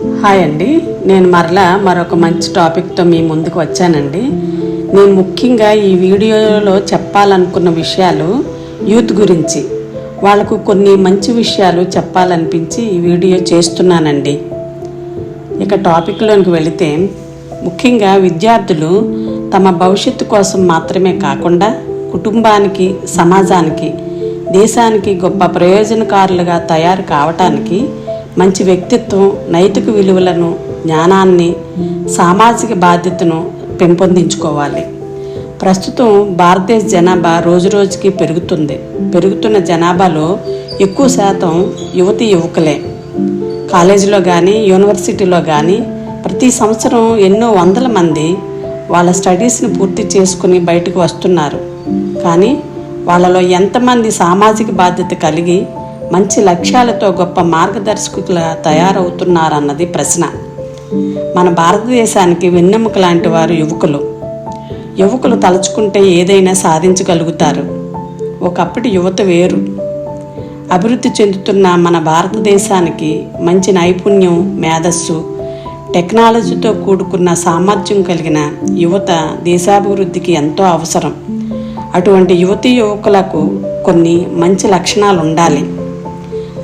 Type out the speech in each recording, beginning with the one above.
Hi అండి. నేను మరలా మరొక మంచి టాపిక్తో మీ ముందుకు వచ్చానండి. నేను ముఖ్యంగా ఈ వీడియోలో చెప్పాలనుకున్న విషయాలు యూత్ గురించి వాళ్ళకు కొన్ని మంచి విషయాలు చెప్పాలనిపించి ఈ వీడియో చేస్తున్నానండి. ఇక టాపిక్లోనికి వెళితే ముఖ్యంగా విద్యార్థులు తమ భవిష్యత్తు కోసం మాత్రమే కాకుండా కుటుంబానికి సమాజానికి దేశానికి గొప్ప ప్రయోజనకారులుగా తయారు కావటానికి మంచి వ్యక్తిత్వం నైతిక విలువలను జ్ఞానాన్ని సామాజిక బాధ్యతను పెంపొందించుకోవాలి. ప్రస్తుతం భారతదేశ జనాభా రోజురోజుకి పెరుగుతుంది. పెరుగుతున్న జనాభాలో ఎక్కువ శాతం యువతి యువకులే. కాలేజీలో కానీ యూనివర్సిటీలో కానీ ప్రతి సంవత్సరం ఎన్నో వందల మంది వాళ్ళ స్టడీస్ని పూర్తి చేసుకుని బయటకు వస్తున్నారు. కానీ వాళ్ళలో ఎంతమంది సామాజిక బాధ్యత కలిగి మంచి లక్ష్యాలతో గొప్ప మార్గదర్శకుల తయారవుతున్నారన్నది ప్రశ్న. మన భారతదేశానికి వెన్నెముక లాంటి వారు యువకులు. యువకులు తలుచుకుంటే ఏదైనా సాధించగలుగుతారు. ఒకప్పటి యువత వేరు. అభివృద్ధి చెందుతున్న మన భారతదేశానికి మంచి నైపుణ్యం మేధస్సు టెక్నాలజీతో కూడుకున్న సామర్థ్యం కలిగిన యువత దేశాభివృద్ధికి ఎంతో అవసరం. అటువంటి యువతీ యువకులకు కొన్ని మంచి లక్షణాలు ఉండాలి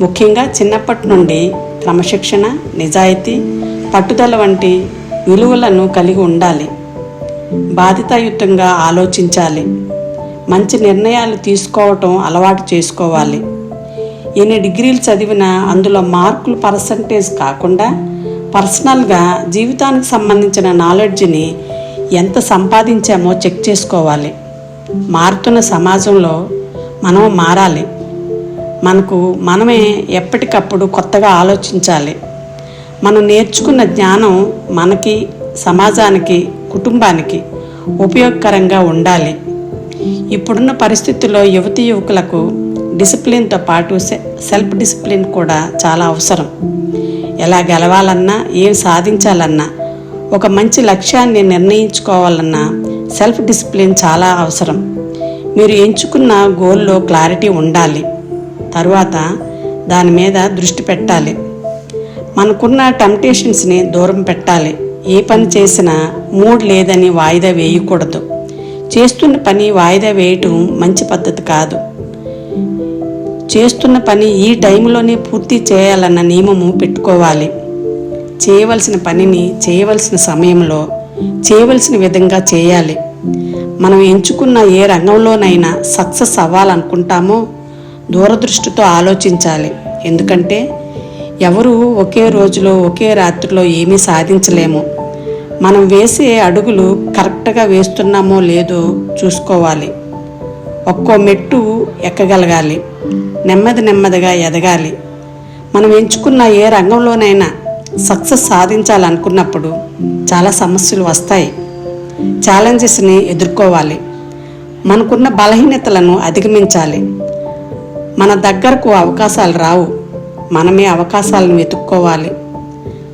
ముఖ్యంగా చిన్నప్పటి నుండి క్రమశిక్షణ నిజాయితీ పట్టుదల వంటి విలువలను కలిగి ఉండాలి. బాధితాయుతంగా ఆలోచించాలి. మంచి నిర్ణయాలు తీసుకోవటం అలవాటు చేసుకోవాలి. ఎన్ని డిగ్రీలు చదివిన అందులో మార్కులు పర్సంటేజ్ కాకుండా పర్సనల్గా జీవితానికి సంబంధించిన నాలెడ్జ్ని ఎంత సంపాదించామో చెక్ చేసుకోవాలి. మారుతున్న సమాజంలో మనం మారాలి. మనకు మనమే ఎప్పటికప్పుడు కొత్తగా ఆలోచించాలి. మనం నేర్చుకున్న జ్ఞానం మనకి సమాజానికి కుటుంబానికి ఉపయోగకరంగా ఉండాలి. ఇప్పుడున్న పరిస్థితుల్లో యువతి యువకులకు డిసిప్లిన్తో పాటు సె- సెల్ఫ్ డిసిప్లిన్ కూడా చాలా అవసరం. ఎలా గెలవాలన్నా ఏం సాధించాలన్నా ఒక మంచి లక్ష్యాన్ని నిర్ణయించుకోవాలన్నా సెల్ఫ్ డిసిప్లిన్ చాలా అవసరం. మీరు ఎంచుకున్న గోల్లో క్లారిటీ ఉండాలి. తరువాత దాని మీద దృష్టి పెట్టాలి. మనకున్న టెంప్టేషన్స్ని దూరం పెట్టాలి. ఏ పని చేసినా మూడ్ లేదని వాయిదా వేయకూడదు. చేస్తున్న పని వాయిదా వేయటం మంచి పద్ధతి కాదు. చేస్తున్న పని ఈ టైంలోనే పూర్తి చేయాలన్న నియమము పెట్టుకోవాలి. చేయవలసిన పనిని చేయవలసిన సమయంలో చేయవలసిన విధంగా చేయాలి. మనం ఎంచుకున్న ఏ రంగంలోనైనా సక్సెస్ అవ్వాలనుకుంటామో దూరదృష్టితో ఆలోచించాలి. ఎందుకంటే ఎవరు ఒకే రోజులో ఒకే రాత్రిలో ఏమీ సాధించలేము. మనం వేసే అడుగులు కరెక్ట్గా వేస్తున్నామో లేదో చూసుకోవాలి. ఒక్కో మెట్టు ఎక్కగలగాలి. నెమ్మది నెమ్మదిగా ఎదగాలి. మనం ఎంచుకున్న ఏ రంగంలోనైనా సక్సెస్ సాధించాలనుకున్నప్పుడు చాలా సమస్యలు వస్తాయి. ఛాలెంజెస్ని ఎదుర్కోవాలి. మనకున్న బలహీనతలను అధిగమించాలి. మన దగ్గరకు అవకాశాలు రావు. మనమే అవకాశాలను వెతుక్కోవాలి.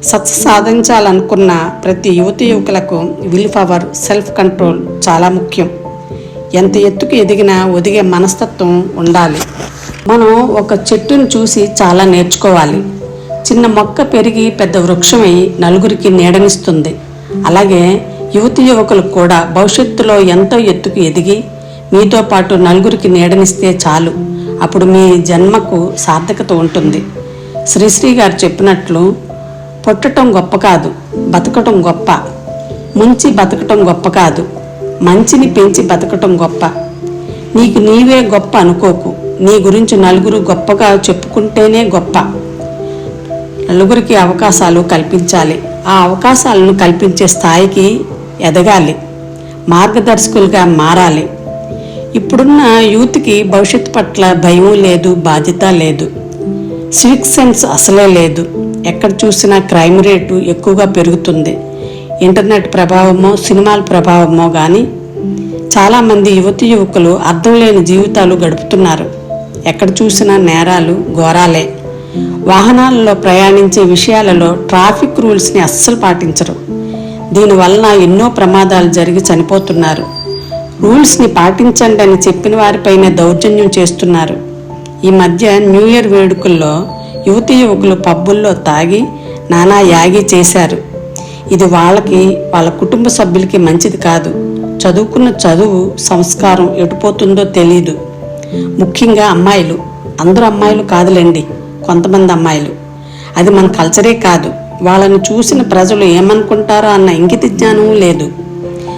సత్స సాధించాలనుకున్న ప్రతి యువతి యువకులకు విల్ పవర్ సెల్ఫ్ కంట్రోల్ చాలా ముఖ్యం. ఎంత ఎత్తుకు ఎదిగినా ఒదిగే మనస్తత్వం ఉండాలి. మనం ఒక చెట్టును చూసి చాలా నేర్చుకోవాలి. చిన్న మొక్క పెరిగి పెద్ద వృక్షమై నలుగురికి నీడనిస్తుంది. అలాగే యువతి యువకులకు కూడా భవిష్యత్తులో ఎంతో ఎత్తుకు ఎదిగి మీతో పాటు నలుగురికి నీడనిస్తే చాలు. అప్పుడు మీ జన్మకు సార్థకత ఉంటుంది. శ్రీశ్రీ గారు చెప్పినట్లు పుట్టటం గొప్ప కాదు బతకటం గొప్ప. ముంచి బతకటం గొప్ప కాదు మంచిని పెంచి బతకటం గొప్ప. నీకు నీవే గొప్ప అనుకోకు నీ గురించి నలుగురు గొప్పగా చెప్పుకుంటేనే గొప్ప. నలుగురికి అవకాశాలు కల్పించాలి. ఆ అవకాశాలను కల్పించే స్థాయికి ఎదగాలి. మార్గదర్శకులుగా మారాలి. ఇప్పుడున్న యూత్కి భవిష్యత్తు పట్ల భయం లేదు బాధ్యత లేదు. సివిక్ సెన్స్ అసలే లేదు. ఎక్కడ చూసినా క్రైమ్ రేటు ఎక్కువగా పెరుగుతుంది. ఇంటర్నెట్ ప్రభావమో సినిమాల ప్రభావమో కానీ చాలామంది యువతి యువకులు అర్థం లేని జీవితాలు గడుపుతున్నారు. ఎక్కడ చూసినా నేరాలు ఘోరాలే. వాహనాలలో ప్రయాణించే విషయాలలో ట్రాఫిక్ రూల్స్ని అస్సలు పాటించరు. దీనివలన ఎన్నో ప్రమాదాలు జరిగి చనిపోతున్నారు. రూల్స్ని పాటించండి అని చెప్పిన వారిపైనే దౌర్జన్యం చేస్తున్నారు. ఈ మధ్య న్యూ ఇయర్ వేడుకల్లో యువతి యువకులు పబ్బుల్లో తాగి నానా యాగి చేశారు. ఇది వాళ్ళకి వాళ్ళ కుటుంబ సభ్యులకి మంచిది కాదు. చదువుకున్న చదువు సంస్కారం ఎటుపోతుందో తెలీదు. ముఖ్యంగా అమ్మాయిలు. అందరూ అమ్మాయిలు కాదులేండి. కొంతమంది అమ్మాయిలు. అది మన కల్చరే కాదు. వాళ్ళని చూసిన ప్రజలు ఏమనుకుంటారో అన్న ఇంగిత జ్ఞానం లేదు.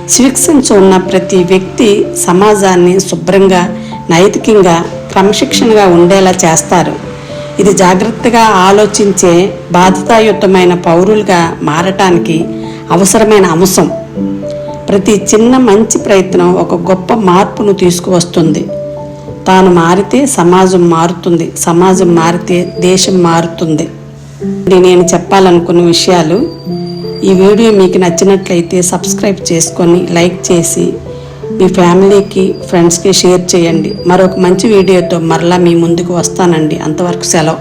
సివిక్ ఉన్న ప్రతి వ్యక్తి సమాజాన్ని శుభ్రంగా నైతికంగా క్రమశిక్షణగా ఉండేలా చేస్తారు. ఇది జాగ్రత్తగా ఆలోచించే బాధ్యతాయుతమైన పౌరులుగా మారటానికి అవసరమైన అంశం. ప్రతి చిన్న మంచి ప్రయత్నం ఒక గొప్ప మార్పును తీసుకువస్తుంది. తాను మారితే సమాజం మారుతుంది సమాజం మారితే దేశం మారుతుంది. ఇది నేను చెప్పాలనుకున్న విషయాలు ఈ వీడియో మీకు నచ్చినట్లయితే సబ్స్క్రైబ్ చేసుకొని లైక్ చేసి మీ ఫ్యామిలీకి ఫ్రెండ్స్కి షేర్ చేయండి. మరొక మంచి వీడియోతో మరలా మీ ముందుకు వస్తానండి. అంతవరకు సెలవు.